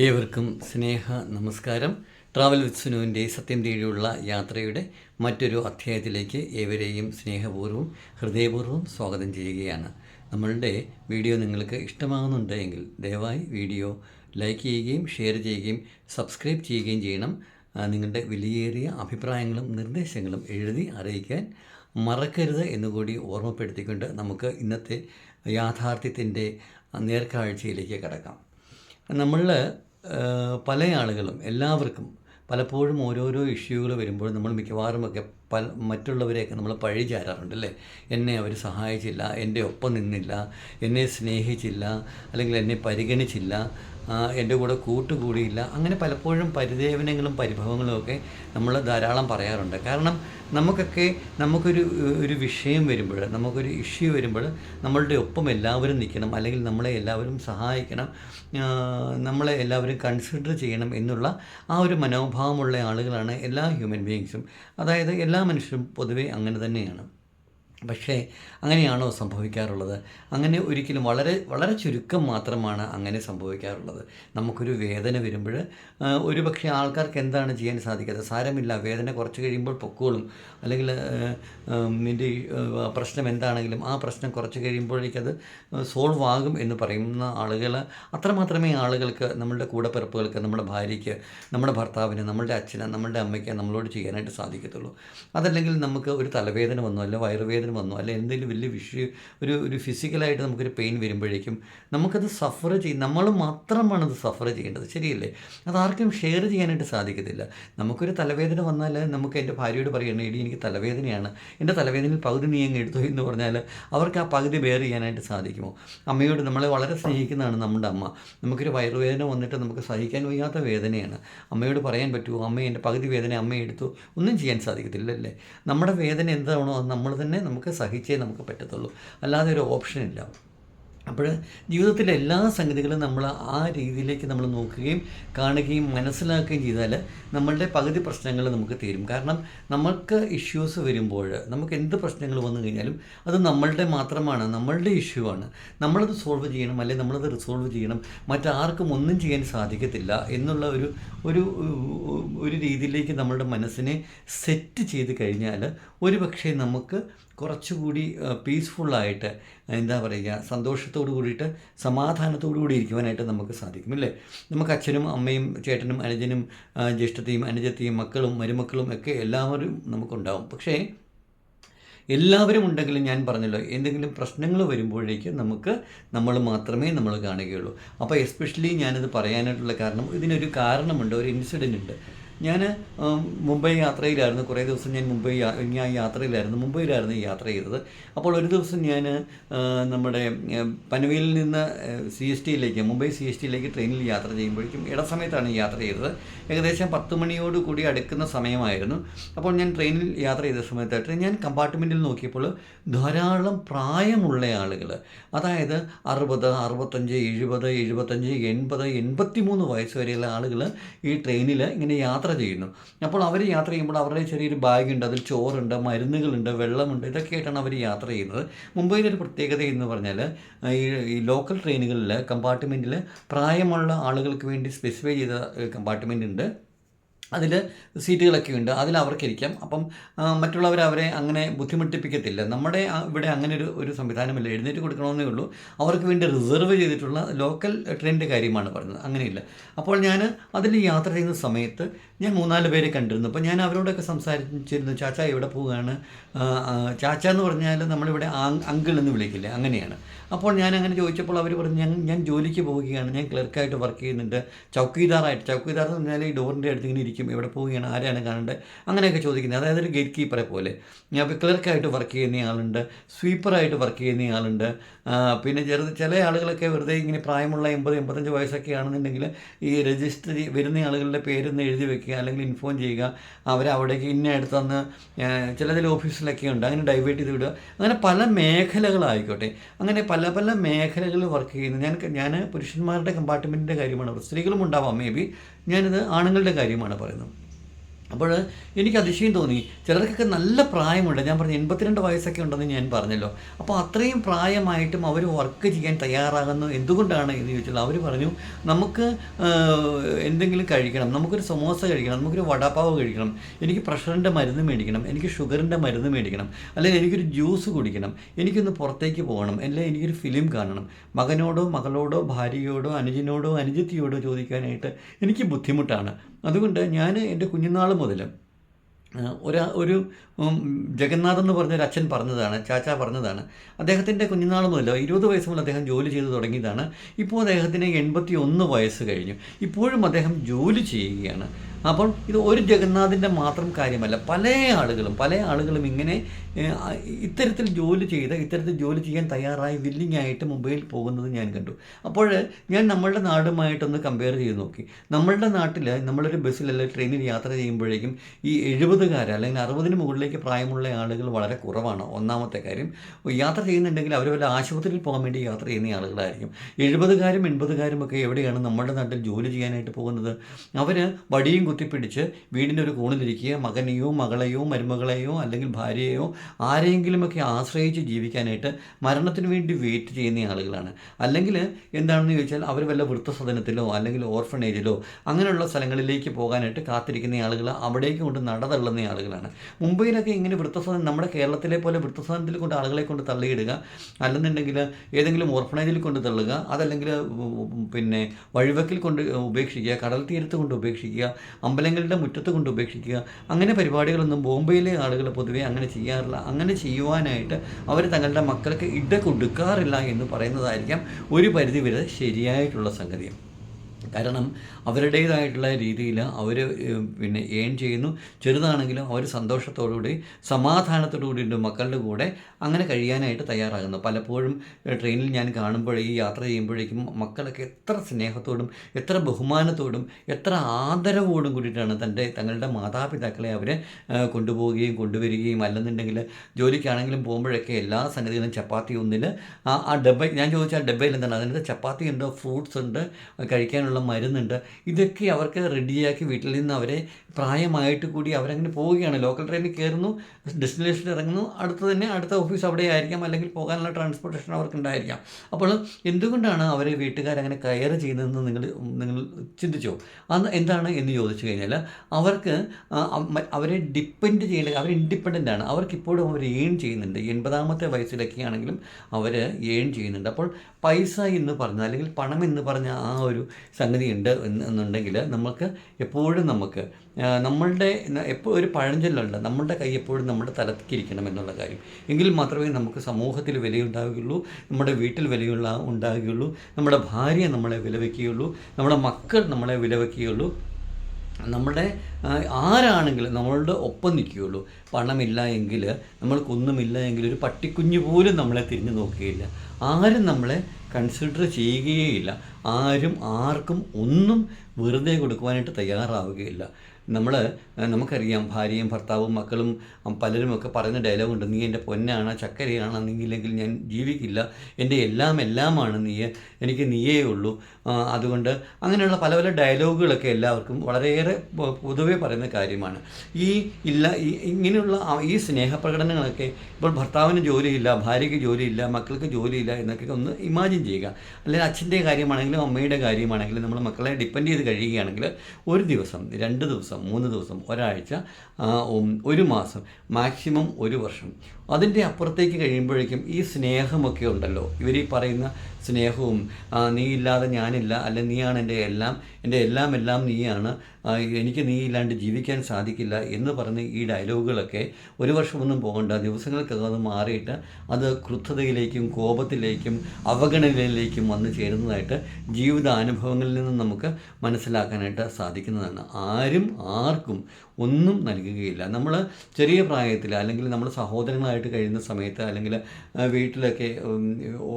ഏവർക്കും സ്നേഹ നമസ്കാരം. Travel with സുനുവിന്റെ സത്യം തേടിയുള്ള യാത്രയുടെ മറ്റൊരു അധ്യായത്തിലേക്ക് ഏവരെയും സ്നേഹപൂർവം ഹൃദയപൂർവം സ്വാഗതം ചെയ്യുകയാണ്. നമ്മളുടെ വീഡിയോ നിങ്ങൾക്ക് ഇഷ്ടമാകുന്നുണ്ടെങ്കിൽ ദയവായി വീഡിയോ ലൈക്ക് ചെയ്യുകയും ഷെയർ ചെയ്യുകയും സബ്സ്ക്രൈബ് ചെയ്യുകയും ചെയ്യണം. നിങ്ങളുടെ വിലയേറിയ അഭിപ്രായങ്ങളും നിർദ്ദേശങ്ങളും എഴുതി അറിയിക്കാൻ മറക്കരുത് എന്നുകൂടി ഓർമ്മപ്പെടുത്തിക്കൊണ്ട് നമുക്ക് ഇന്നത്തെ യാഥാർത്ഥ്യത്തിന്റെ നേർക്കാഴ്ചയിലേക്ക് കടക്കാം. നമ്മളിൽ പല ആളുകളും എല്ലാവർക്കും പലപ്പോഴും ഓരോരോ ഇഷ്യൂകൾ വരുമ്പോൾ നമ്മൾ മിക്കവാറും ഒക്കെ പല മറ്റുള്ളവരെയൊക്കെ നമ്മൾ പഴി ചാരാറുണ്ട് അല്ലേ? എന്നെ അവർ സഹായിച്ചില്ല എന്റെ ഒപ്പം നിന്നില്ല എന്നെ സ്നേഹിച്ചില്ല അല്ലെങ്കിൽ എന്നെ പരിഗണിച്ചില്ല എന്റെ കൂടെ കൂട്ടുകൂടിയില്ല. അങ്ങനെ പലപ്പോഴും പരിദേവനങ്ങളും പരിഭവങ്ങളും ഒക്കെ നമ്മൾ ധാരാളം പറയാറുണ്ട്. കാരണം നമുക്കൊക്കെ നമുക്കൊരു ഒരു വിഷയം വരുമ്പോൾ നമുക്കൊരു ഇഷ്യൂ വരുമ്പോൾ നമ്മളുടെ ഒപ്പം എല്ലാവരും നിൽക്കണം അല്ലെങ്കിൽ നമ്മളെ എല്ലാവരും സഹായിക്കണം നമ്മളെ എല്ലാവരും കൺസിഡർ ചെയ്യണം എന്നുള്ള ആ ഒരു മനോഭാവമുള്ള ആളുകളാണ് എല്ലാ ഹ്യൂമൻ ബീയിങ്സും അതായത് എല്ലാ മനുഷ്യരും പൊതുവേ അങ്ങനെ തന്നെയാണ്. പക്ഷേ അങ്ങനെയാണോ സംഭവിക്കാറുള്ളത്? അങ്ങനെ ഒരിക്കലും വളരെ വളരെ ചുരുക്കം മാത്രമാണ് അങ്ങനെ സംഭവിക്കാറുള്ളത്. നമുക്കൊരു വേദന വരുമ്പോൾ ഒരു പക്ഷേ ആൾക്കാർക്ക് എന്താണ് ചെയ്യാൻ സാധിക്കാത്തത് സാരമില്ല വേദന കുറച്ച് കഴിയുമ്പോൾ പൊക്കോളും. അല്ലെങ്കിൽ നിന്റെ പ്രശ്നം എന്താണെങ്കിലും ആ പ്രശ്നം കുറച്ച് കഴിയുമ്പോഴേക്കത് സോൾവ് ആകും എന്ന് പറയുന്ന ആളുകൾ അത്രമാത്രമേ ആളുകൾക്ക് നമ്മളുടെ കൂടപ്പിറപ്പുകൾക്ക് നമ്മുടെ ഭാര്യയ്ക്ക് നമ്മുടെ ഭർത്താവിന് നമ്മളുടെ അച്ഛന് നമ്മളുടെ അമ്മയ്ക്ക് നമ്മളോട് ചെയ്യാനായിട്ട് സാധിക്കത്തുള്ളൂ. അതല്ലെങ്കിൽ നമുക്ക് ഒരു തലവേദന വന്നോ അല്ലെങ്കിൽ വയറുവേദന വന്നോ അല്ലെങ്കിൽ എന്തെങ്കിലും വലിയ വിഷയം ഒരു ഒരു ഫിസിക്കലായിട്ട് നമുക്കൊരു പെയിൻ വരുമ്പോഴേക്കും നമുക്കത് സഫർ ചെയ്യും നമ്മൾ മാത്രമാണ് അത് സഫർ ചെയ്യേണ്ടത് ശരിയല്ലേ? അത് ആർക്കും ഷെയർ ചെയ്യാനായിട്ട് സാധിക്കത്തില്ല. നമുക്കൊരു തലവേദന വന്നാൽ നമുക്ക് എന്റെ ഭാര്യയോട് പറയണം എടി എനിക്ക് തലവേദനയാണ്. എന്റെ തലവേദനയിൽ പകുതി നീ അങ്ങ് എടുത്തു എന്ന് പറഞ്ഞാൽ അവർക്ക് ആ പകുതി ബെയർ ചെയ്യാനായിട്ട് സാധിക്കുമോ? അമ്മയോട് നമ്മളെ വളരെ സ്നേഹിക്കുന്നതാണ് നമ്മുടെ അമ്മ. നമുക്കൊരു വയറുവേദന വന്നിട്ട് നമുക്ക് സഹിക്കാൻ വയ്യാത്ത വേദനയാണ്. അമ്മയോട് പറയാൻ പറ്റുമോ? അമ്മ എന്റെ പകുതി വേദന അമ്മ എടുത്തു. ഒന്നും ചെയ്യാൻ സാധിക്കത്തില്ല അല്ലേ നമ്മുടെ വേദന എന്താണോ അത് നമ്മൾ തന്നെ നമുക്ക് സഹിച്ചേ നമുക്ക് പറ്റത്തുള്ളൂ. അല്ലാതെ ഒരു ഓപ്ഷൻ ഇല്ല. അപ്പോൾ ജീവിതത്തിലെ എല്ലാ സംഗതികളും നമ്മൾ ആ രീതിയിലേക്ക് നമ്മൾ നോക്കുകയും കാണുകയും മനസ്സിലാക്കുകയും ചെയ്താൽ നമ്മളുടെ പകുതി പ്രശ്നങ്ങൾ നമുക്ക് തീരും. കാരണം നമ്മൾക്ക് ഇഷ്യൂസ് വരുമ്പോൾ നമുക്ക് എന്ത് പ്രശ്നങ്ങൾ വന്നു കഴിഞ്ഞാലും അത് നമ്മളുടെ മാത്രമാണ് നമ്മളുടെ ഇഷ്യൂ ആണ്. നമ്മളത് സോൾവ് ചെയ്യണം അല്ലെങ്കിൽ നമ്മളത് റിസോൾവ് ചെയ്യണം. മറ്റാർക്കും ഒന്നും ചെയ്യാൻ സാധിക്കത്തില്ല എന്നുള്ള ഒരു ഒരു ഒരു രീതിയിലേക്ക് നമ്മളുടെ മനസ്സിനെ സെറ്റ് ചെയ്ത് കഴിഞ്ഞാൽ ഒരു പക്ഷേ നമുക്ക് കുറച്ചുകൂടി പീസ്ഫുള്ളായിട്ട് എന്താ പറയുക സന്തോഷത്തോടു കൂടിയിട്ട് സമാധാനത്തോടു കൂടി ഇരിക്കുവാനായിട്ട് നമുക്ക് സാധിക്കും അല്ലേ? നമുക്ക് അച്ഛനും അമ്മയും ചേട്ടനും അനുജനും ജ്യേഷ്ഠത്തെയും അനുജത്തെയും മക്കളും മരുമക്കളും ഒക്കെ എല്ലാവരും നമുക്കുണ്ടാവും. പക്ഷേ എല്ലാവരും ഉണ്ടെങ്കിലും ഞാൻ പറഞ്ഞല്ലോ എന്തെങ്കിലും പ്രശ്നങ്ങൾ വരുമ്പോഴേക്ക് നമുക്ക് നമ്മൾ മാത്രമേ നമ്മൾ കാണുകയുള്ളൂ. അപ്പോൾ എസ്പെഷ്യലി ഞാനിത് പറയാനായിട്ടുള്ള കാരണം ഇതിനൊരു കാരണമുണ്ട് ഒരു ഇൻസിഡന്റ് ഉണ്ട്. ഞാൻ മുംബൈ യാത്രയിലായിരുന്നു. കുറേ ദിവസം ഞാൻ മുംബൈ ഞാൻ യാത്രയിലായിരുന്നു. മുംബൈയിലായിരുന്നു യാത്ര ചെയ്തത്. അപ്പോൾ ഒരു ദിവസം ഞാൻ നമ്മുടെ പനവേലിൽ നിന്ന് സി എസ് ടിയിലേക്ക് മുംബൈ സി എസ് ടിയിലേക്ക് ട്രെയിനിൽ യാത്ര ചെയ്യുമ്പോഴേക്കും ഇടസമയത്താണ് യാത്ര ചെയ്തത്. ഏകദേശം പത്ത് മണിയോട് കൂടി അടുക്കുന്ന സമയമായിരുന്നു. അപ്പോൾ ഞാൻ ട്രെയിനിൽ യാത്ര ചെയ്ത സമയത്തായിട്ട് ഞാൻ കമ്പാർട്ട്മെന്റിൽ നോക്കിയപ്പോൾ ധാരാളം പ്രായമുള്ള ആളുകൾ അതായത് അറുപത് അറുപത്തഞ്ച് എഴുപത് എഴുപത്തഞ്ച് എൺപത് എൺപത്തി മൂന്ന് വയസ്സ് വരെയുള്ള ആളുകൾ ഈ ട്രെയിനിൽ ഇങ്ങനെ യാത്ര ചെയ്യുന്നു. അപ്പോൾ അവർ യാത്ര ചെയ്യുമ്പോൾ അവരുടെ ചെറിയൊരു ബാഗുണ്ട് അതിൽ ചോറുണ്ട് മരുന്നുകളുണ്ട് വെള്ളമുണ്ട് ഇതൊക്കെ ആയിട്ടാണ് അവർ യാത്ര ചെയ്യുന്നത്. മുംബൈയിലെ ഒരു പ്രത്യേകത എന്ന് പറഞ്ഞാൽ ഈ ലോക്കൽ ട്രെയിനുകളിൽ കമ്പാർട്ട്മെന്റിൽ പ്രായമുള്ള ആളുകൾക്ക് വേണ്ടി സ്പെസിഫൈ ചെയ്ത കമ്പാർട്ട്മെന്റ് ഉണ്ട് അതിൽ സീറ്റുകളൊക്കെ ഉണ്ട് അതിൽ അവർക്കിരിക്കാം. അപ്പം മറ്റുള്ളവർ അവരെ അങ്ങനെ ബുദ്ധിമുട്ടിപ്പിക്കത്തില്ല. നമ്മുടെ ഇവിടെ അങ്ങനെ ഒരു ഒരു സംവിധാനമില്ല. എഴുന്നേറ്റ് കൊടുക്കണമെന്നേ ഉള്ളൂ. അവർക്ക് വേണ്ടി റിസർവ് ചെയ്തിട്ടുള്ള ലോക്കൽ ട്രെയിനിന്റെ കാര്യമാണ് പറയുന്നത് അങ്ങനെയില്ല. അപ്പോൾ ഞാൻ അതിൽ യാത്ര ചെയ്യുന്ന സമയത്ത് ഞാൻ മൂന്നാൽ പേരെ കണ്ടിരുന്നു. അപ്പോൾ ഞാൻ അവരോടൊക്കെ സംസാരിച്ചിരുന്നു. ചാച്ച എവിടെ പോവുകയാണ്? ചാച്ച എന്ന് പറഞ്ഞാൽ നമ്മളിവിടെ അങ്കിൾ എന്ന് വിളിക്കില്ലേ? അങ്ങനെയാണ്. അപ്പോൾ ഞാൻ അങ്ങനെ ചോദിച്ചപ്പോൾ അവർ പറഞ്ഞു ഞാൻ ഞാൻ ജോലിക്ക് പോവുകയാണ്. ഞാൻ ക്ലർക്കായിട്ട് വർക്ക് ചെയ്യുന്നുണ്ട്. ചൗക്കീദാറായിട്ട് ചൗക്കീദാർ എന്ന് പറഞ്ഞാൽ ഈ ഡോറിന്റെ അടുത്ത് ഇങ്ങനെ ഇരിക്കും. എവിടെ പോവുകയാണ് ആരാണ് കാണേണ്ടത് അങ്ങനെയൊക്കെ ചോദിക്കുന്നത്. അതായത് ഒരു ഗേറ്റ് കീപ്പറെ പോലെ. ഞാൻ ഇപ്പോൾ ക്ലർക്കായിട്ട് വർക്ക് ചെയ്യുന്ന ആളുണ്ട് സ്വീപ്പറായിട്ട് വർക്ക് ചെയ്യുന്ന ആളുണ്ട്. പിന്നെ ചെറുത് ചില ആളുകളൊക്കെ വെറുതെ ഇങ്ങനെ പ്രായമുള്ള എൺപത് എൺപത്തഞ്ച് വയസ്സൊക്കെ ആണെന്നുണ്ടെങ്കിൽ ഈ രജിസ്റ്റർ വരുന്ന ആളുകളുടെ പേരൊന്ന് എഴുതി വെക്കുക അല്ലെങ്കിൽ ഇൻഫോം ചെയ്യുക. അവരെ അവിടേക്ക് ഇന്ന അടുത്തന്ന് ചിലതിൽ ഓഫീസിലൊക്കെ ഉണ്ട്. അങ്ങനെ ഡൈവേർട്ട് ചെയ്ത് വിടുക. അങ്ങനെ പല മേഖലകളായിക്കോട്ടെ. അങ്ങനെ പല പല പല മേഖലകളിൽ വർക്ക് ചെയ്യുന്നത് ഞാൻ ഞാൻ പുരുഷന്മാരുടെ കമ്പാർട്ട്മെന്റിന്റെ കാര്യമാണ് പറയുന്നത്. സ്ത്രീകളും ഉണ്ടാവാം മേ ബി ഞാനിത് ആണുങ്ങളുടെ കാര്യമാണ് പറയുന്നത്. അപ്പോൾ എനിക്ക് അതിശയം തോന്നി. ചിലർക്കൊക്കെ നല്ല പ്രായമുണ്ട്. ഞാൻ പറഞ്ഞു എൺപത്തിരണ്ട് വയസ്സൊക്കെ ഉണ്ടെന്ന് ഞാൻ പറഞ്ഞല്ലോ. അപ്പോൾ അത്രയും പ്രായമായിട്ടും അവർ വർക്ക് ചെയ്യാൻ തയ്യാറാകുന്നു. എന്തുകൊണ്ടാണ് എന്ന് ചോദിച്ചാൽ അവർ പറഞ്ഞു നമുക്ക് എന്തെങ്കിലും കഴിക്കണം. നമുക്കൊരു സമോസ കഴിക്കണം. നമുക്കൊരു വടാപ്പാവ് കഴിക്കണം. എനിക്ക് പ്രഷറിന്റെ മരുന്ന് മേടിക്കണം. എനിക്ക് ഷുഗറിന്റെ മരുന്ന് മേടിക്കണം. അല്ലെങ്കിൽ എനിക്കൊരു ജ്യൂസ് കുടിക്കണം. എനിക്കൊന്ന് പുറത്തേക്ക് പോകണം. അല്ലെങ്കിൽ എനിക്കൊരു ഫിലിം കാണണം. മകനോടോ മകളോടോ ഭാര്യയോടോ അനുജനോടോ അനുജത്തിയോടോ ചോദിക്കാനായിട്ട് എനിക്ക് ബുദ്ധിമുട്ടാണ്. അതുകൊണ്ട് ഞാൻ എന്റെ കുഞ്ഞുനാൾ മുതൽ ഒരാ ഒരു ജഗന്നാഥ് എന്ന് പറഞ്ഞൊരു അച്ഛൻ പറഞ്ഞതാണ് ചാച്ച പറഞ്ഞതാണ്. അദ്ദേഹത്തിന്റെ കുഞ്ഞുനാൾ മുതൽ ഇരുപത് വയസ്സ് മുതൽ അദ്ദേഹം ജോലി ചെയ്തു തുടങ്ങിയതാണ്. ഇപ്പോൾ അദ്ദേഹത്തിന് എൺപത്തി ഒന്ന് വയസ്സ് കഴിഞ്ഞു. ഇപ്പോഴും അദ്ദേഹം ജോലി ചെയ്യുകയാണ്. അപ്പോൾ ഇത് ഒരു ജഗന്നാഥിന്റെ മാത്രം കാര്യമല്ല. പല ആളുകളും പല ആളുകളും ഇങ്ങനെ ഇത്തരത്തിൽ ജോലി ചെയ്ത് ഇത്തരത്തിൽ ജോലി ചെയ്യാൻ തയ്യാറായി വില്ലിംഗ് ആയിട്ട് മുംബൈയിൽ പോകുന്നത് ഞാൻ കണ്ടു. അപ്പോൾ ഞാൻ നമ്മളുടെ നാടുമായിട്ടൊന്ന് കമ്പയർ ചെയ്ത് നോക്കി. നമ്മളുടെ നാട്ടിൽ നമ്മളൊരു ബസ്സിൽ ട്രെയിനിൽ യാത്ര ചെയ്യുമ്പോഴേക്കും ഈ എഴുപതുകാർ അല്ലെങ്കിൽ അറുപതിന് മുകളിലേക്ക് പ്രായമുള്ള ആളുകൾ വളരെ കുറവാണ്. ഒന്നാമത്തെ കാര്യം യാത്ര ചെയ്യുന്നുണ്ടെങ്കിൽ അവർ വല്ല ആശുപത്രിയിൽ പോകാൻ വേണ്ടി യാത്ര ചെയ്യുന്ന ആളുകളായിരിക്കും. എഴുപതുകാരും എൺപതുകാരും ഒക്കെ എവിടെയാണ് നമ്മുടെ നാട്ടിൽ ജോലി ചെയ്യാനായിട്ട് പോകുന്നത്? അവർ വടിയും കുത്തിപ്പിടിച്ച് വീടിന്റെ ഒരു കോണിലിരിക്കുക മകനെയോ മകളെയോ മരുമകളെയോ അല്ലെങ്കിൽ ഭാര്യയെയോ ആരെയെങ്കിലുമൊക്കെ ആശ്രയിച്ച് ജീവിക്കാനായിട്ട് മരണത്തിന് വേണ്ടി വെയിറ്റ് ചെയ്യുന്ന ആളുകളാണ്. അല്ലെങ്കിൽ എന്താണെന്ന് ചോദിച്ചാൽ അവർ വല്ല വൃത്തസദനത്തിലോ അല്ലെങ്കിൽ ഓർഫണേജിലോ അങ്ങനെയുള്ള സ്ഥലങ്ങളിലേക്ക് പോകാനായിട്ട് കാത്തിരിക്കുന്ന ആളുകൾ അവിടേക്ക് കൊണ്ട് നടതള്ളുന്ന ആളുകളാണ്. മുംബൈയിലൊക്കെ ഇങ്ങനെ വൃത്തസദനം നമ്മുടെ കേരളത്തിലെ പോലെ വൃത്തസദനത്തിൽ കൊണ്ട് ആളുകളെ കൊണ്ട് തള്ളിയിടുക അല്ലെന്നുണ്ടെങ്കിൽ ഏതെങ്കിലും ഓർഫണേജിൽ കൊണ്ട് തള്ളുക അതല്ലെങ്കിൽ പിന്നെ വഴിവക്കിൽ കൊണ്ട് ഉപേക്ഷിക്കുക കടൽ തീരത്ത് കൊണ്ട് ഉപേക്ഷിക്കുക അമ്പലങ്ങളുടെ മുറ്റത്ത് കൊണ്ട് ഉപേക്ഷിക്കുക. അങ്ങനെ പരിപാടികളൊന്നും ബോംബെയിലെ ആളുകൾ പൊതുവെ അങ്ങനെ ചെയ്യാറില്ല. അങ്ങനെ ചെയ്യുവാനായിട്ട് അവർ തങ്ങളുടെ മക്കൾക്ക് ഇട കൊടുക്കാറില്ല എന്ന് പറയുന്നതായിരിക്കാം ഒരു പരിധിവരെ ശരിയായിട്ടുള്ള സംഗതി. കാരണം അവരുടേതായിട്ടുള്ള രീതിയിൽ അവർ പിന്നെ ഏൺ ചെയ്യുന്നു. ചെറുതാണെങ്കിലും അവർ സന്തോഷത്തോടുകൂടി സമാധാനത്തോടുകൂടി മക്കളുടെ കൂടെ അങ്ങനെ കഴിയാനായിട്ട് തയ്യാറാകുന്നു. പലപ്പോഴും ട്രെയിനിൽ ഞാൻ കാണുമ്പോൾ ഈ യാത്ര ചെയ്യുമ്പോഴേക്കും മക്കളൊക്കെ എത്ര സ്നേഹത്തോടും എത്ര ബഹുമാനത്തോടും എത്ര ആദരവോടും കൂടിയിട്ടാണ് തന്റെ തങ്ങളുടെ മാതാപിതാക്കളെ അവർ കൊണ്ടുപോവുകയും കൊണ്ടുവരികയും അല്ലെന്നുണ്ടെങ്കിൽ ജോലിക്കാണെങ്കിലും പോകുമ്പോഴൊക്കെ എല്ലാ സംഗതികളും ചപ്പാത്തി ഒന്നിൽ ആ ഡബ്ബ ഞാൻ ചോദിച്ചാൽ ഡബ്ബയിൽ എന്താണ്? അതിനകത്ത് ചപ്പാത്തി ഉണ്ട്? ഫ്രൂട്ട്സ് ഉണ്ട്? കഴിക്കാനുള്ള മരുന്നുണ്ട്. ഇതൊക്കെ അവർക്ക് റെഡിയാക്കി വീട്ടിൽ നിന്ന് അവരെ പ്രായമായിട്ട് കൂടി അവരങ്ങനെ പോവുകയാണ്. ലോക്കൽ ട്രെയിനിൽ കയറുന്നു ഡെസ്റ്റിനേഷനിൽ ഇറങ്ങുന്നു അടുത്ത് തന്നെ അടുത്ത ഓഫീസ് അവിടെ ആയിരിക്കാം അല്ലെങ്കിൽ പോകാനുള്ള ട്രാൻസ്പോർട്ടേഷൻ അവർക്ക് ഉണ്ടായിരിക്കാം അപ്പോൾ എന്തുകൊണ്ടാണ് അവരെ വീട്ടുകാരങ്ങനെ കയർ ചെയ്യുന്നതെന്ന് നിങ്ങൾ നിങ്ങൾ ചിന്തിച്ചോ? അന്ന് എന്താണ് എന്ന് ചോദിച്ചു കഴിഞ്ഞാൽ അവർക്ക് അവരെ ഡിപ്പെൻഡ് ചെയ്യേണ്ട അവർ ഇൻഡിപെൻഡന്റ് ആണ്. അവർക്ക് ഇപ്പോഴും അവർ ഏൺ ചെയ്യുന്നുണ്ട്. എൺപതാമത്തെ വയസ്സിലൊക്കെ ആണെങ്കിലും അവർ ഏൺ ചെയ്യുന്നുണ്ട്. അപ്പോൾ പൈസ എന്ന് പറഞ്ഞ അല്ലെങ്കിൽ പണം എന്ന് പറഞ്ഞ ആ ഒരു സംഗതി ഉണ്ട് എന്ന് എന്നുണ്ടെങ്കിൽ നമുക്ക് എപ്പോഴും നമുക്ക് നമ്മളുടെ എപ്പോൾ ഒരു പഴഞ്ചൊല്ലുണ്ട് നമ്മളുടെ കൈ എപ്പോഴും നമ്മുടെ തലത്തിരിക്കണം എന്നുള്ള കാര്യം. എങ്കിൽ മാത്രമേ നമുക്ക് സമൂഹത്തിൽ വിലയുണ്ടാവുകയുള്ളൂ നമ്മുടെ വീട്ടിൽ വിലയുള്ള ഉണ്ടാവുകയുള്ളൂ നമ്മുടെ ഭാര്യ നമ്മളെ വിലവെക്കുകയുള്ളൂ നമ്മുടെ മക്കൾ നമ്മളെ വിലവെക്കുകയുള്ളൂ. നമ്മുടെ ആരാണെങ്കിലും നമ്മളുടെ ഒപ്പം നിൽക്കുകയുള്ളൂ. പണമില്ല എങ്കിൽ നമ്മൾക്കൊന്നുമില്ല എങ്കിൽ ഒരു പട്ടിക്കുഞ്ഞു പോലും നമ്മളെ തിരിഞ്ഞു നോക്കുകയില്ല. ആരും നമ്മളെ കൺസിഡർ ചെയ്യുകയേയില്ല ആരും ആർക്കും ഒന്നും വെറുതെ കൊടുക്കുവാനായിട്ട് തയ്യാറാവുകയില്ല. നമ്മൾ നമുക്കറിയാം ഭാര്യയും ഭർത്താവും മക്കളും പലരുമൊക്കെ പറയുന്ന ഡയലോഗുണ്ട് നീ എന്റെ പൊന്നാണ് ചക്കരയാണ് നീയില്ലെങ്കിൽ ഞാൻ ജീവിക്കില്ല. എന്റെ എല്ലാം എല്ലാമാണ് നീ എനിക്ക് നീയേ ഉള്ളൂ. അതുകൊണ്ട് അങ്ങനെയുള്ള പല പല ഡയലോഗുകളൊക്കെ എല്ലാവർക്കും വളരെയേറെ പൊതുവേ പറയുന്ന കാര്യമാണ്. ഈ ഇല്ല ഇങ്ങനെയുള്ള ഈ സ്നേഹപ്രകടനങ്ങളൊക്കെ ഇപ്പോൾ ഭർത്താവിന് ജോലിയില്ല ഭാര്യയ്ക്ക് ജോലിയില്ല മക്കൾക്ക് ജോലിയില്ല എന്നൊക്കെ ഒന്ന് ഇമാജിൻ ചെയ്യുക. അല്ലെങ്കിൽ അച്ഛന്റെ കാര്യമാണെങ്കിലും അമ്മയുടെ കാര്യമാണെങ്കിലും നമ്മൾ മക്കളെ ഡിപ്പെൻഡ് ചെയ്ത് കഴിയുകയാണെങ്കിൽ ഒരു ദിവസം രണ്ട് ദിവസം മൂന്ന് ദിവസം ഒരാഴ്ച ഒരു മാസം മാക്സിമം ഒരു വർഷം. അതിന്റെ അപ്പുറത്തേക്ക് കഴിയുമ്പോഴേക്കും ഈ സ്നേഹമൊക്കെ ഉണ്ടല്ലോ. ഇവർ ഈ പറയുന്ന സ്നേഹവും നീ ഇല്ലാതെ ഞാനില്ല. അല്ല നീയാണ് എന്റെ എല്ലാം. എന്റെ എല്ലാം എല്ലാം നീയാണ് എനിക്ക് നീ ഇല്ലാണ്ട് ജീവിക്കാൻ സാധിക്കില്ല. എന്ന് പറഞ്ഞ് ഈ ഡയലോഗുകളൊക്കെ ഒരു വർഷമൊന്നും പോകണ്ട. ദിവസങ്ങൾക്കകം അത് മാറിയിട്ട് അത് ക്രുദ്ധതയിലേക്കും കോപത്തിലേക്കും അവഗണനയിലേക്കും വന്നു ചേരുന്നതായിട്ട് ജീവിതാനുഭവങ്ങളിൽ നിന്ന് നമുക്ക് മനസ്സിലാക്കാനായിട്ട് സാധിക്കുന്നതാണ്. ആരും ആർക്കും ഒന്നും നൽകുകയില്ല. നമ്മൾ ചെറിയ പ്രായത്തിൽ അല്ലെങ്കിൽ നമ്മൾ സഹോദരങ്ങളായിട്ട് സുഖമായിട്ട് കഴിയുന്ന സമയത്ത് അല്ലെങ്കിൽ വീട്ടിലൊക്കെ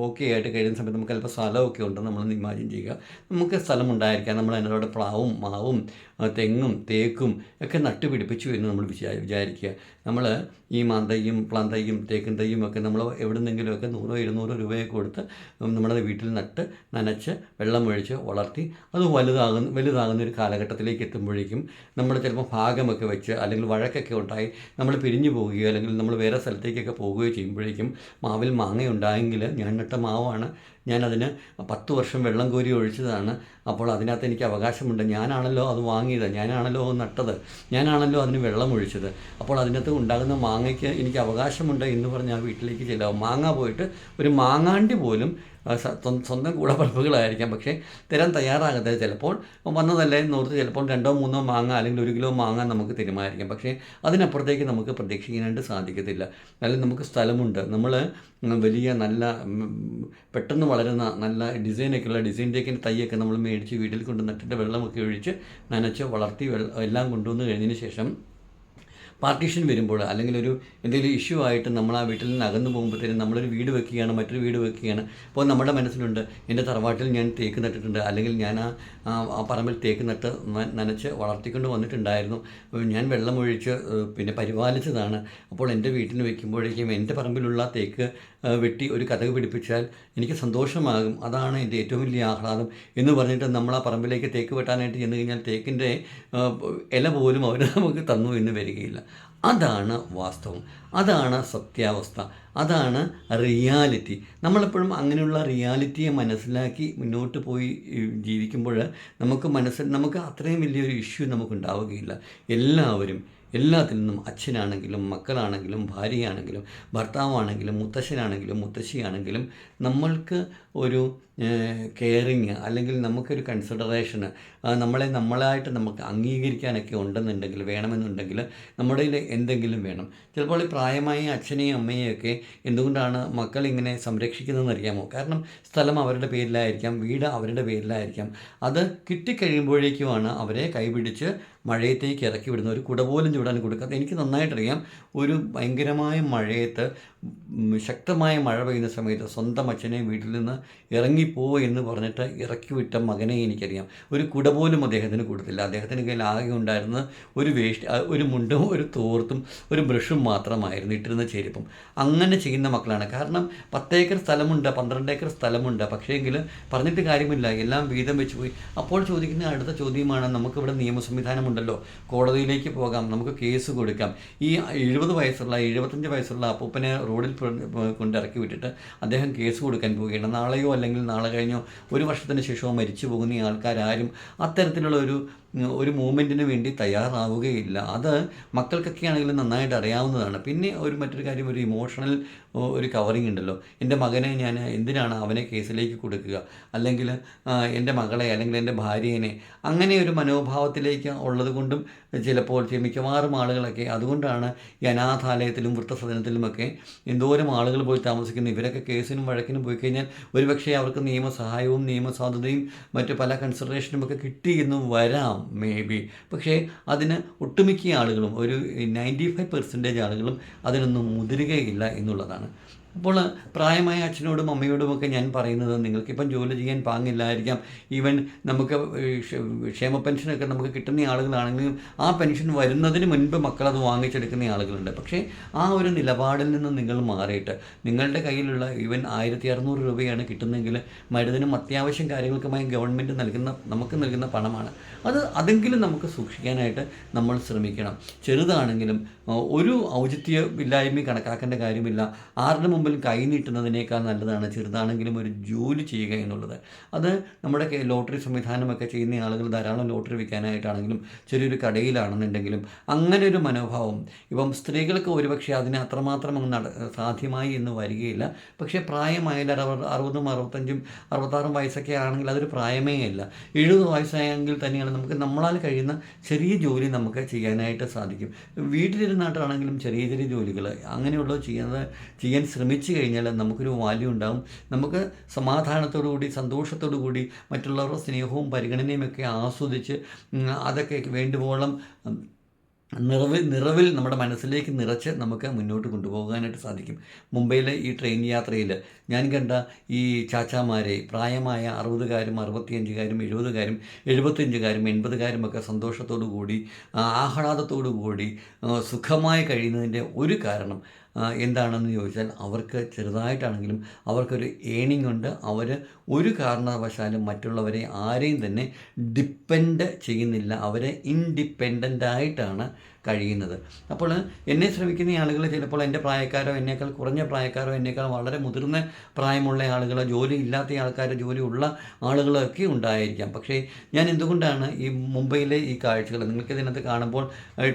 ഓക്കെ ആയിട്ട് കഴിയുന്ന സമയത്ത് നമുക്ക് അല്പം സ്ഥലമൊക്കെ ഉണ്ടെന്ന് നമ്മളൊന്ന് ഇമാജിൻ ചെയ്യുക. നമുക്ക് സ്ഥലം ഉണ്ടായിരിക്കാം നമ്മൾ അതിനോട് പ്ലാവും മാവും തെങ്ങും തേക്കും ഒക്കെ നട്ടുപിടിപ്പിച്ചു എന്ന് നമ്മൾ വിചാ വിചാരിക്കുക. നമ്മൾ ഈ മാന്തയും പ്ലാന്തയും തേക്കും തയ്യും ഒക്കെ നമ്മൾ എവിടെ നിന്നെങ്കിലുമൊക്കെ നൂറോ ഇരുന്നൂറോ രൂപയൊക്കെ കൊടുത്ത് നമ്മുടെ വീട്ടിൽ നട്ട് നനച്ച് വെള്ളമൊഴിച്ച് വളർത്തി അത് വലുതാകുന്ന വലുതാകുന്ന ഒരു കാലഘട്ടത്തിലേക്ക് എത്തുമ്പോഴേക്കും നമ്മൾ ചിലപ്പോൾ ഭാഗമൊക്കെ വെച്ച് അല്ലെങ്കിൽ വഴക്കൊക്കെ ഉണ്ടായി നമ്മൾ പിരിഞ്ഞു പോവുകയോ അല്ലെങ്കിൽ നമ്മൾ വേറെ സ്ഥലത്തേക്കൊക്കെ പോവുകയോ ചെയ്യുമ്പോഴേക്കും മാവിൽ മാങ്ങ ഉണ്ടായെങ്കിൽ ഞാൻ നട്ട മാവാണ് ഞാനതിന് പത്ത് വർഷം വെള്ളം കോരി ഒഴിച്ചതാണ്. അപ്പോൾ അതിനകത്ത് എനിക്ക് അവകാശമുണ്ട്. ഞാനാണല്ലോ അത് വാങ്ങിയത്. ഞാനാണല്ലോ നട്ടത്. ഞാനാണല്ലോ അതിന് വെള്ളം ഒഴിച്ചത്. അപ്പോൾ അതിനകത്ത് ഉണ്ടാകുന്ന മാങ്ങയ്ക്ക് എനിക്ക് അവകാശമുണ്ട് എന്ന് പറഞ്ഞ് ആ വീട്ടിലേക്ക് ചെല്ലാവും മാങ്ങ പോയിട്ട് ഒരു മാങ്ങാണ്ടി പോലും സ്വന്തം കൂടപ്പറപ്പുകളായിരിക്കാം പക്ഷേ തരാൻ തയ്യാറാകാതെ ചിലപ്പോൾ വന്നതല്ലേ നോർത്ത് ചിലപ്പോൾ രണ്ടോ മൂന്നോ മാങ്ങ അല്ലെങ്കിൽ ഒരു കിലോ മാങ്ങ നമുക്ക് തരുമായിരിക്കാം. പക്ഷേ അതിനപ്പുറത്തേക്ക് നമുക്ക് പ്രതീക്ഷിക്കാനായിട്ട് സാധിക്കത്തില്ല. അല്ലെങ്കിൽ നമുക്ക് സ്ഥലമുണ്ട്. നമ്മൾ വലിയ നല്ല പെട്ടെന്ന് വളരുന്ന നല്ല ഡിസൈനൊക്കെയുള്ള ഡിസൈൻ തേക്കിന്റെ തൈയൊക്കെ നമ്മൾ മേടിച്ച് വീട്ടിൽ കൊണ്ട് നട്ടിട്ട് വെള്ളമൊക്കെ ഒഴിച്ച് നനച്ച് വളർത്തി എല്ലാം കൊണ്ടുവന്ന് കഴിഞ്ഞതിന് ശേഷം പാർട്ടീഷൻ വരുമ്പോൾ അല്ലെങ്കിൽ ഒരു എന്തെങ്കിലും ഇഷ്യൂ ആയിട്ട് നമ്മൾ ആ വീട്ടിൽ നിന്ന് അകന്നു പോകുമ്പോഴത്തേനും നമ്മളൊരു വീട് വെക്കുകയാണ് മറ്റൊരു വീട് വെക്കുകയാണ്. അപ്പോൾ നമ്മുടെ മനസ്സിലുണ്ട് എന്റെ തറവാട്ടിൽ ഞാൻ തേക്ക് നട്ടിട്ടുണ്ട്. അല്ലെങ്കിൽ ഞാൻ ആ പറമ്പിൽ തേക്ക് നട്ട് നനച്ച് വളർത്തിക്കൊണ്ട് വന്നിട്ടുണ്ടായിരുന്നു. ഞാൻ വെള്ളമൊഴിച്ച് പിന്നെ പരിപാലിച്ചതാണ്. അപ്പോൾ എന്റെ വീട്ടിൽ വെക്കുമ്പോഴേക്കും എന്റെ പറമ്പിലുള്ള തേക്ക് വെട്ടി ഒരു കഥക് പിടിപ്പിച്ചാൽ എനിക്ക് സന്തോഷമാകും. അതാണ് എന്റെ ഏറ്റവും വലിയ ആഹ്ലാദം എന്ന് പറഞ്ഞിട്ട് നമ്മൾ ആ പറമ്പിലേക്ക് തേക്ക് വെട്ടാനായിട്ട് ചെന്ന് കഴിഞ്ഞാൽ തേക്കിന്റെ ഇല പോലും അവർ നമുക്ക് തന്നു എന്ന് വരികയില്ല. അതാണ് വാസ്തവം. അതാണ് സത്യാവസ്ഥ. അതാണ് റിയാലിറ്റി. നമ്മളെപ്പോഴും അങ്ങനെയുള്ള റിയാലിറ്റിയെ മനസ്സിലാക്കി മുന്നോട്ട് പോയി ജീവിക്കുമ്പോൾ നമുക്ക് മനസ്സിൽ നമുക്ക് അത്രയും വലിയൊരു ഇഷ്യൂ നമുക്കുണ്ടാവുകയില്ല. എല്ലാവരും എല്ലാത്തിൽ നിന്നും അച്ഛനാണെങ്കിലും മക്കളാണെങ്കിലും ഭാര്യയാണെങ്കിലും ഭർത്താവാണെങ്കിലും മുത്തശ്ശനാണെങ്കിലും മുത്തശ്ശിയാണെങ്കിലും നമ്മൾക്ക് ഒരു കെയറിങ് അല്ലെങ്കിൽ നമുക്കൊരു കൺസിഡറേഷന് നമ്മളെ നമ്മളായിട്ട് നമുക്ക് അംഗീകരിക്കാനൊക്കെ ഉണ്ടെന്നുണ്ടെങ്കിൽ വേണമെന്നുണ്ടെങ്കിൽ നമ്മുടെ എന്തെങ്കിലും വേണം. ചിലപ്പോൾ ഈ പ്രായമായ അച്ഛനെയും അമ്മയെയും ഒക്കെ എന്തുകൊണ്ടാണ് മക്കൾ ഇങ്ങനെ സംരക്ഷിക്കുന്നതെന്ന് അറിയാമോ? കാരണം സ്ഥലം അവരുടെ പേരിലായിരിക്കാം വീട് അവരുടെ പേരിലായിരിക്കാം. അത് കിട്ടിക്കഴിയുമ്പോഴേക്കുമാണ് അവരെ കൈപിടിച്ച് മഴയത്തേക്ക് ഇറക്കി വിടുന്ന ഒരു കുട പോലും ചൂടാൻ കൊടുക്കാത്ത എനിക്ക് നന്നായിട്ടറിയാം ഒരു ഭയങ്കരമായ മഴയത്ത് ശക്തമായ മഴ പെയ്യുന്ന സമയത്ത് സ്വന്തം അച്ഛനെ വീട്ടിൽ നിന്ന് ഇറങ്ങിപ്പോ എന്ന് പറഞ്ഞിട്ട് ഇറക്കി വിട്ട മകനെ എനിക്കറിയാം. ഒരു കുട പോലും അദ്ദേഹത്തിന് കൊടുത്തില്ല. അദ്ദേഹത്തിന് കയ്യിൽ ആകെ ഉണ്ടായിരുന്ന ഒരു വേസ്റ്റ് ഒരു മുണ്ടും ഒരു തോർത്തും ഒരു ബ്രഷും മാത്രമായിരുന്നു ഇട്ടിരുന്ന ചെരുപ്പും. അങ്ങനെ ചെയ്യുന്ന മക്കളാണ്. കാരണം പത്തേക്കർ സ്ഥലമുണ്ട് പന്ത്രണ്ട് ഏക്കർ സ്ഥലമുണ്ട്. പക്ഷേങ്കിൽ പറഞ്ഞിട്ട് കാര്യമില്ല. എല്ലാം വീതം വെച്ച് പോയി. അപ്പോൾ ചോദിക്കുന്ന അടുത്ത ചോദ്യമാണ് നമുക്കിവിടെ നിയമ സംവിധാനമുണ്ടല്ലോ കോടതിയിലേക്ക് പോകാം നമുക്ക് കേസ് കൊടുക്കാം. ഈ എഴുപത് വയസ്സുള്ള എഴുപത്തഞ്ച് വയസ്സുള്ള അപ്പൂപ്പനെ റോഡിൽ കൊണ്ടിറക്കി വിട്ടിട്ട് അദ്ദേഹം കേസ് കൊടുക്കാൻ പോവുകയാണ്. നാളെയോ അല്ലെങ്കിൽ നാളെ കഴിഞ്ഞോ ഒരു വർഷത്തിന് ശേഷമോ മരിച്ചു പോകുന്ന ആൾക്കാരും അത്തരത്തിലുള്ള ഒരു ഒരു മൂവ്മെന്റിന് വേണ്ടി തയ്യാറാവുകയില്ല. അത് മക്കൾക്കൊക്കെ ആണെങ്കിലും നന്നായിട്ട് അറിയാവുന്നതാണ്. പിന്നെ ഒരു മറ്റൊരു കാര്യം ഒരു ഇമോഷണൽ ഒരു കവറിങ് ഉണ്ടല്ലോ. എന്റെ മകനെ ഞാൻ എന്തിനാണ് അവനെ കേസിലേക്ക് കൊടുക്കുക? അല്ലെങ്കിൽ എന്റെ മകളെ അല്ലെങ്കിൽ എന്റെ ഭാര്യേനെ അങ്ങനെ ഒരു മനോഭാവത്തിലേക്ക് ഉള്ളത് കൊണ്ടും ചിലപ്പോൾ മിക്കവാറും ആളുകളൊക്കെ അതുകൊണ്ടാണ് ഈ അനാഥാലയത്തിലും വൃത്തസദനത്തിലുമൊക്കെ എന്തോരം ആളുകൾ പോയി താമസിക്കുന്നത്. ഇവരൊക്കെ കേസിനും വഴക്കിനും പോയി കഴിഞ്ഞാൽ ഒരുപക്ഷെ അവർക്ക് നിയമസഹായവും നിയമസാധുതയും മറ്റു പല കൺസിഡറേഷനും ഒക്കെ കിട്ടിയെന്നും വരാം മേ ബി. പക്ഷേ അതിന് ഒട്ടുമിക്ക ആളുകളും ഒരു നയന്റി ഫൈവ് പെർസെന്റേജ് ആളുകളും അതിനൊന്നും മുതിരുകയില്ല എന്നുള്ളതാണ്. അപ്പോൾ പ്രായമായ അച്ഛനോടും അമ്മയോടുമൊക്കെ ഞാൻ പറയുന്നത് നിങ്ങൾക്കിപ്പം ജോലി ചെയ്യാൻ പാങ്ങില്ലായിരിക്കാം. ഈവൻ നമുക്ക് ക്ഷ- ക്ഷേമ പെൻഷനൊക്കെ നമുക്ക് കിട്ടുന്ന ആളുകളാണെങ്കിലും ആ പെൻഷൻ വരുന്നതിന് മുൻപ് മക്കളത് വാങ്ങിച്ചെടുക്കുന്ന ആളുകളുണ്ട്. പക്ഷേ ആ ഒരു നിലപാടിൽ നിന്ന് നിങ്ങൾ മാറിയിട്ട് നിങ്ങളുടെ കയ്യിലുള്ള ഈവൻ ആയിരത്തി അറുന്നൂറ് രൂപയാണ് കിട്ടുന്നതെങ്കിൽ മരുന്നിനും അത്യാവശ്യം കാര്യങ്ങൾക്കുമായി ഗവൺമെന്റ് നൽകുന്ന നമുക്ക് നൽകുന്ന പണമാണ്. അത് അതെങ്കിലും നമുക്ക് സൂക്ഷിക്കാനായിട്ട് നമ്മൾ ശ്രമിക്കണം. ചെറുതാണെങ്കിലും ഒരു ഔചിത്യമില്ലായ്മ കണക്കാക്കേണ്ട കാര്യമില്ല. ആരുടെ മുമ്പിൽ കൈനീട്ടുന്നതിനേക്കാൾ നല്ലതാണ് ചെറുതാണെങ്കിലും ഒരു ജോലി ചെയ്യുക എന്നുള്ളത്. അത് നമ്മുടെ ലോട്ടറി സംവിധാനമൊക്കെ ചെയ്യുന്ന ആളുകൾ ധാരാളം ലോട്ടറി വിൽക്കാനായിട്ടാണെങ്കിലും ചെറിയൊരു കടയിലാണെന്നുണ്ടെങ്കിലും അങ്ങനെ ഒരു മനോഭാവം. ഇപ്പം സ്ത്രീകൾക്ക് ഒരുപക്ഷെ അതിന് അത്രമാത്രം അങ്ങ് നട സാധ്യമായി എന്ന് വരികയില്ല. പക്ഷേ പ്രായമായാൽ അറുപത് അറുപതും അറുപത്തഞ്ചും അറുപത്താറും വയസ്സൊക്കെ ആണെങ്കിൽ അതൊരു പ്രായമേ അല്ല. എഴുപത് വയസ്സായെങ്കിൽ തന്നെയാണ് നമുക്ക് നമ്മളാൽ കഴിയുന്ന ചെറിയ ജോലി നമുക്ക് ചെയ്യാനായിട്ട് സാധിക്കും. വീട്ടിലിരുന്നാട്ടാണെങ്കിലും ചെറിയ ചെറിയ ജോലികൾ അങ്ങനെയുള്ളത് ചെയ്യുന്നത് ചെയ്യാൻ ശ്രമിച്ചു കഴിഞ്ഞാൽ നമുക്കൊരു വാല്യൂ ഉണ്ടാകും നമുക്ക് സമാധാനത്തോടു കൂടി സന്തോഷത്തോടു കൂടി മറ്റുള്ളവരുടെ സ്നേഹവും പരിഗണനയും ഒക്കെ ആസ്വദിച്ച് അതൊക്കെ വേണ്ടുവോളം നിറവിൽ നിറവിൽ നമ്മുടെ മനസ്സിലേക്ക് നിറച്ച് നമുക്ക് മുന്നോട്ട് കൊണ്ടുപോകാനായിട്ട് സാധിക്കും. മുംബൈയിലെ ഈ ട്രെയിൻ യാത്രയിൽ ഞാൻ കണ്ട ഈ ചാച്ചാമാരെ പ്രായമായ അറുപതുകാരും അറുപത്തിയഞ്ചുകാരും എഴുപതുകാരും എഴുപത്തിയഞ്ചുകാരും എൺപതുകാരും ഒക്കെ സന്തോഷത്തോടു കൂടി ആഹ്ലാദത്തോടു കൂടി സുഖമായി കഴിയുന്നതിന്റെ ഒരു കാരണം എന്താണെന്ന് ചോദിച്ചാൽ അവർക്ക് ചെറുതായിട്ടാണെങ്കിലും അവർക്കൊരു ഏണിംഗ് ഉണ്ട്. അവർ ഒരു കാരണവശാലും മറ്റുള്ളവരെ ആരെയും തന്നെ ഡിപ്പെൻഡ് ചെയ്യുന്നില്ല. അവരെ ഇൻഡിപെൻഡന്റ് ആയിട്ടാണ് കഴിയുന്നത്. അപ്പോൾ എന്നെ ശ്രമിക്കുന്ന ആളുകൾ ചിലപ്പോൾ എന്റെ പ്രായക്കാരോ എന്നേക്കാൾ കുറഞ്ഞ പ്രായക്കാരോ എന്നേക്കാൾ വളരെ മുതിർന്ന പ്രായമുള്ള ആളുകൾ ജോലി ഇല്ലാത്ത ആൾക്കാർ ജോലി ഉള്ള ആളുകളൊക്കെ ഉണ്ടായിരിക്കാം. പക്ഷേ ഞാൻ എന്തുകൊണ്ടാണ് ഈ മുംബൈയിലെ ഈ കാഴ്ചകൾ? നിങ്ങൾക്ക് ഇതിനകത്ത് കാണുമ്പോൾ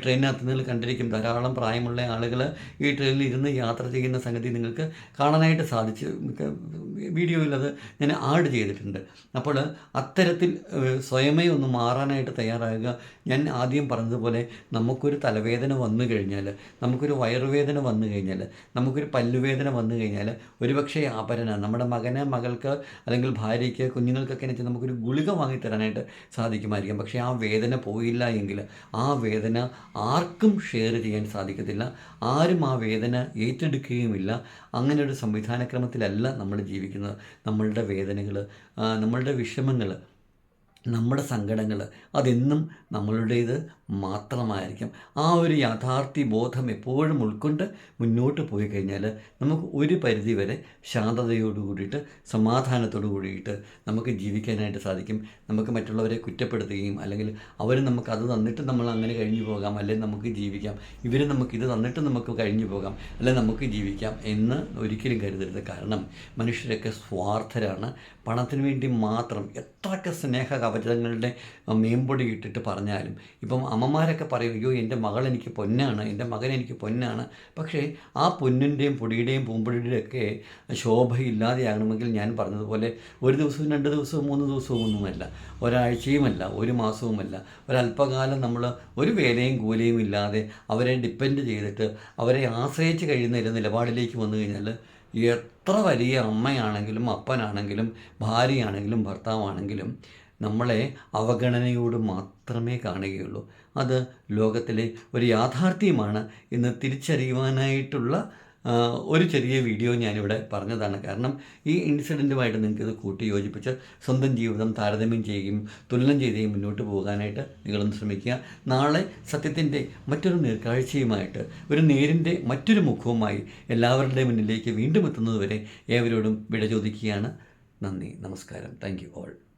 ട്രെയിനകത്ത് നിങ്ങൾ കണ്ടിരിക്കും ധാരാളം പ്രായമുള്ള ആളുകൾ ഈ ട്രെയിനിൽ ഇരുന്ന് യാത്ര ചെയ്യുന്ന സംഗതി നിങ്ങൾക്ക് കാണാനായിട്ട് സാധിച്ചു. വീഡിയോയിൽ അത് ഞാൻ ആഡ് ചെയ്തിട്ടുണ്ട്. അപ്പോൾ അത്തരത്തിൽ സ്വയമേ ഒന്ന് മാറാനായിട്ട് തയ്യാറാകുക. ഞാൻ ആദ്യം പറഞ്ഞതുപോലെ നമുക്കൊരു തലവേദന വന്നു കഴിഞ്ഞാൽ നമുക്കൊരു വയറുവേദന വന്നു കഴിഞ്ഞാൽ നമുക്കൊരു പല്ലുവേദന വന്നു കഴിഞ്ഞാൽ ഒരുപക്ഷെ ആപരന നമ്മുടെ മകന് മകൾക്ക് അല്ലെങ്കിൽ ഭാര്യയ്ക്ക് കുഞ്ഞുങ്ങൾക്കൊക്കെ എന്ന് വെച്ചാൽ നമുക്കൊരു ഗുളിക വാങ്ങിത്തരാനായിട്ട് സാധിക്കുമായിരിക്കും. പക്ഷേ ആ വേദന പോയില്ല എങ്കിൽ ആ വേദന ആർക്കും ഷെയർ ചെയ്യാൻ സാധിക്കത്തില്ല. ആരും ആ വേദന ഏറ്റെടുക്കുകയുമില്ല. അങ്ങനെ ഒരു സംവിധാനക്രമത്തിലല്ല നമ്മൾ ജീവിക്കുന്നത്. നമ്മളുടെ വേദനകൾ നമ്മളുടെ വിഷമങ്ങൾ നമ്മുടെ സങ്കടങ്ങൾ അതെന്നും നമ്മളുടേത് മാത്രമായിരിക്കും. ആ ഒരു യാഥാർത്ഥ്യ ബോധം എപ്പോഴും ഉൾക്കൊണ്ട് മുന്നോട്ട് പോയി കഴിഞ്ഞാൽ നമുക്ക് ഒരു പരിധി വരെ ശാന്തതയോട് കൂടിയിട്ട് സമാധാനത്തോട് കൂടിയിട്ട് നമുക്ക് ജീവിക്കാനായിട്ട് സാധിക്കും. നമുക്ക് മറ്റുള്ളവരെ കുറ്റപ്പെടുത്തുകയും അല്ലെങ്കിൽ അവർ നമുക്ക് അത് തന്നിട്ട് നമ്മൾ അങ്ങനെ കഴിഞ്ഞു പോകാം അല്ലെങ്കിൽ നമുക്ക് ജീവിക്കാം. ഇവർ നമുക്ക് ഇത് തന്നിട്ട് നമുക്ക് കഴിഞ്ഞു പോകാം അല്ലെങ്കിൽ നമുക്ക് ജീവിക്കാം എന്ന് ഒരിക്കലും കരുതരുത്. കാരണം മനുഷ്യരൊക്കെ സ്വാർത്ഥരാണ്. പണത്തിന് വേണ്ടി മാത്രം എത്രയൊക്കെ സ്നേഹ കവചങ്ങളുടെ മേമ്പൊടി ഇട്ടിട്ട് പറഞ്ഞാലും ഇപ്പം അമ്മമാരൊക്കെ പറയും അയ്യോ എന്റെ മകൾ എനിക്ക് പൊന്നാണ് എന്റെ മകൻ എനിക്ക് പൊന്നാണ്. പക്ഷേ ആ പൊന്നിന്റെയും പൊടിയുടെയും പൂമ്പൊടിയുടെയും ഒക്കെ ശോഭയില്ലാതെയാകണമെങ്കിൽ ഞാൻ പറഞ്ഞതുപോലെ ഒരു ദിവസവും രണ്ട് ദിവസവും മൂന്ന് ദിവസവും ഒന്നുമല്ല. ഒരാഴ്ചയുമല്ല ഒരു മാസവുമല്ല. ഒരല്പകാലം നമ്മൾ ഒരു വേലയും കൂലയും ഇല്ലാതെ അവരെ ഡിപ്പെൻഡ് ചെയ്തിട്ട് അവരെ ആശ്രയിച്ച് കഴിയുന്ന ഒരു നിലപാടിലേക്ക് വന്നു കഴിഞ്ഞാൽ എത്ര വലിയ അമ്മയാണെങ്കിലും അപ്പനാണെങ്കിലും ഭാര്യയാണെങ്കിലും ഭർത്താവാണെങ്കിലും നമ്മളെ അവഗണനയോട് മാത്രമേ കാണുകയുള്ളൂ. അത് ലോകത്തിലെ ഒരു യാഥാർത്ഥ്യമാണ് എന്ന് തിരിച്ചറിയുവാനായിട്ടുള്ള ഒരു ചെറിയ വീഡിയോ ഞാനിവിടെ പറഞ്ഞതാണ്. കാരണം ഈ ഇൻസിഡന്റുമായിട്ട് നിങ്ങൾക്ക് ഇത് കൂട്ടി യോജിപ്പിച്ച് സ്വന്തം ജീവിതം താരതമ്യം ചെയ്യുകയും തുലനം ചെയ്യുകയും മുന്നോട്ട് പോകാനായിട്ട് നിങ്ങളൊന്ന് ശ്രമിക്കുക. നാളെ സത്യത്തിന്റെ മറ്റൊരു നേർക്കാഴ്ചയുമായിട്ട് ഒരു നേരിന്റെ മറ്റൊരു മുഖവുമായി എല്ലാവരുടെ മുന്നിലേക്ക് വീണ്ടും എത്തുന്നതുവരെ ഏവരോടും വിട ചോദിക്കുകയാണ്. നന്ദി നമസ്കാരം. Thank you all.